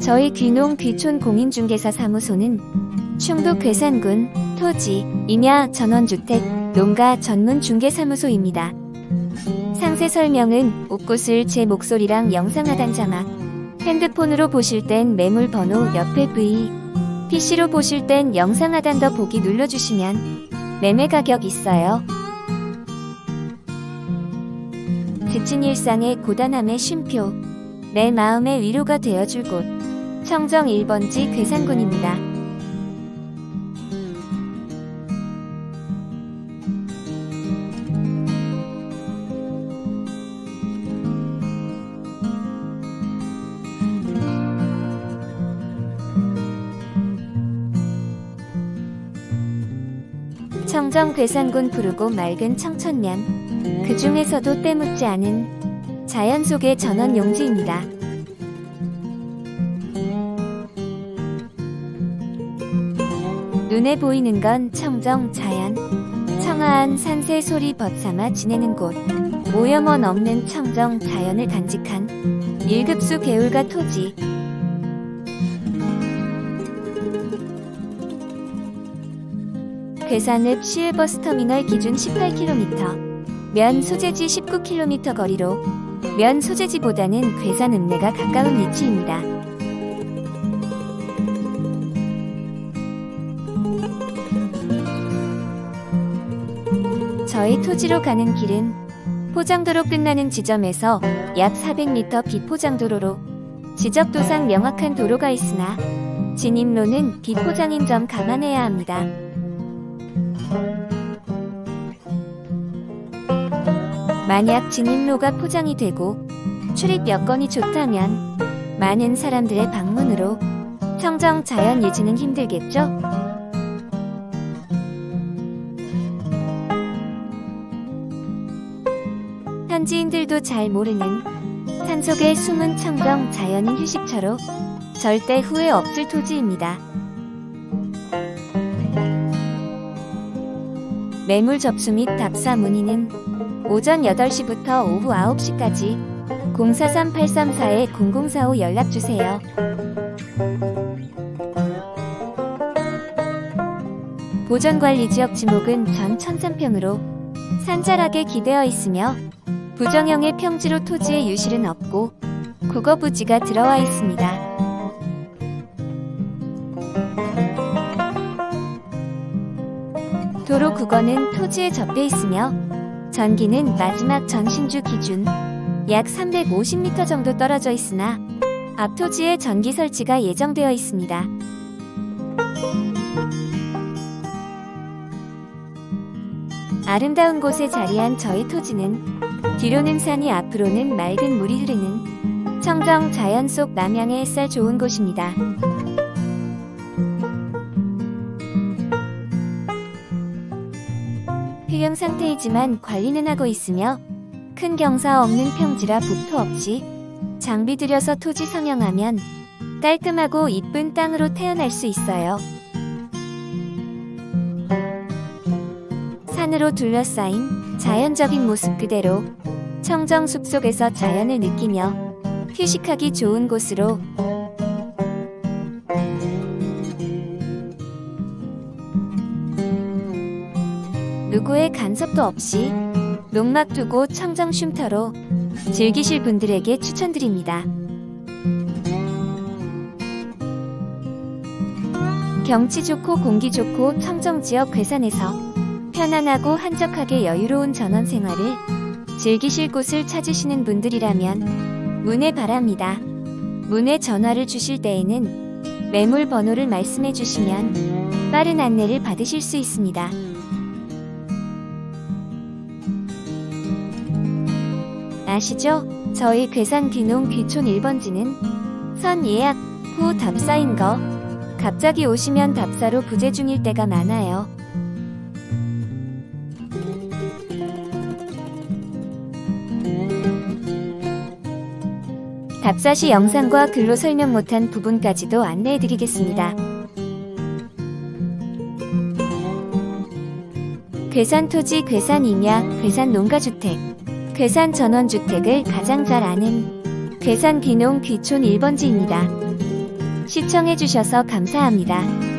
저희 귀농 귀촌 공인중개사 사무소는 충북 괴산군 토지, 임야 전원주택, 농가 전문 중개사무소입니다. 상세 설명은 옷꽃을 제 목소리랑 영상 하단 자막, 핸드폰으로 보실 땐 매물 번호 옆에 V, PC로 보실 땐 영상 하단 더 보기 눌러주시면 매매 가격 있어요. 지친 일상의 고단함의 쉼표, 내 마음의 위로가 되어줄 곳, 청정 1번지 괴산군입니다. 청정 괴산군 푸르고 맑은 청천면, 그 중에서도 때묻지 않은 자연 속의 전원 용지입니다. 눈에 보이는 건 청정 자연, 청아한 산새 소리 벗삼아 지내는 곳, 오염원 없는 청정 자연을 간직한 1급수 개울과 토지. 괴산읍 시외버스터미널 기준 18km, 면 소재지 19km 거리로 면 소재지보다는 괴산 읍내가 가까운 위치입니다. 저희 토지로 가는 길은 포장도로 끝나는 지점에서 약 400m 비포장도로로 지적도상 명확한 도로가 있으나 진입로는 비포장인 점 감안해야 합니다. 만약 진입로가 포장이 되고 출입 여건이 좋다면 많은 사람들의 방문으로 청정 자연 유지는 힘들겠죠? 현지인들도 잘 모르는 산속의 숨은 청정 자연인 휴식처로 절대 후회 없을 토지입니다. 매물 접수 및 답사 문의는 오전 8시부터 오후 9시까지 043-834-0045 연락주세요. 보전관리지역 지목은 전 1003평으로 산자락에 기대어 있으며 부정형의 평지로 토지의 유실은 없고 국어 부지가 들어와 있습니다. 도로 국어는 토지에 접해 있으며 전기는 마지막 전신주 기준 약 350m 정도 떨어져 있으나 앞 토지에 전기 설치가 예정되어 있습니다. 아름다운 곳에 자리한 저희 토지는 뒤로는 산이 앞으로는 맑은 물이 흐르는 청정 자연 속 남양의 햇살 좋은 곳입니다. 폐경 상태이지만 관리는 하고 있으며 큰 경사 없는 평지라 북토 없이 장비 들여서 토지 성형하면 깔끔하고 이쁜 땅으로 태어날 수 있어요. 산으로 둘러싸인 자연적인 모습 그대로 청정 숲속에서 자연을 느끼며 휴식하기 좋은 곳으로 누구의 간섭도 없이 농막 두고 청정 쉼터로 즐기실 분들에게 추천드립니다. 경치 좋고 공기 좋고 청정 지역 괴산에서 편안하고 한적하게 여유로운 전원 생활을 즐기실 곳을 찾으시는 분들이라면 문의 바랍니다. 문의 전화를 주실 때에는 매물 번호를 말씀해 주시면 빠른 안내를 받으실 수 있습니다. 아시죠? 저희 괴산 귀농 귀촌 1번지는 선 예약 후 답사인 거. 갑자기 오시면 답사로 부재 중일 때가 많아요. 답사 시 영상과 글로 설명 못한 부분까지도 안내해 드리겠습니다. 괴산 토지, 괴산 임야, 괴산 농가주택, 괴산 전원주택을 가장 잘 아는 괴산 귀농 귀촌 1번지입니다. 시청해주셔서 감사합니다.